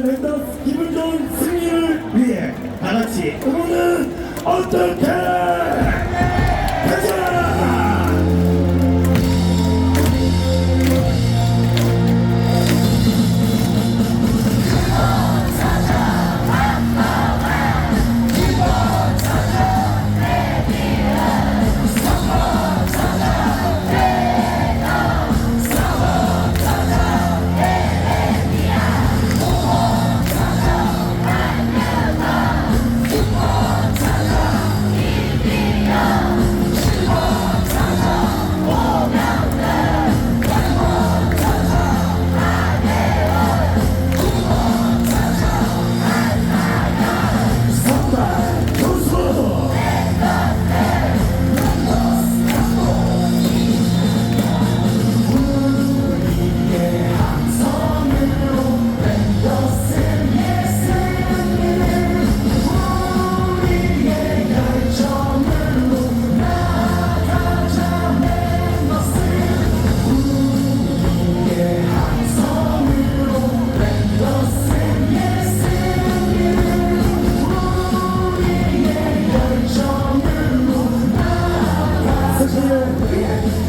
도전을 했던 기분 좋은 승리를 위해 다 같이 응원은 어떻게 Yeah.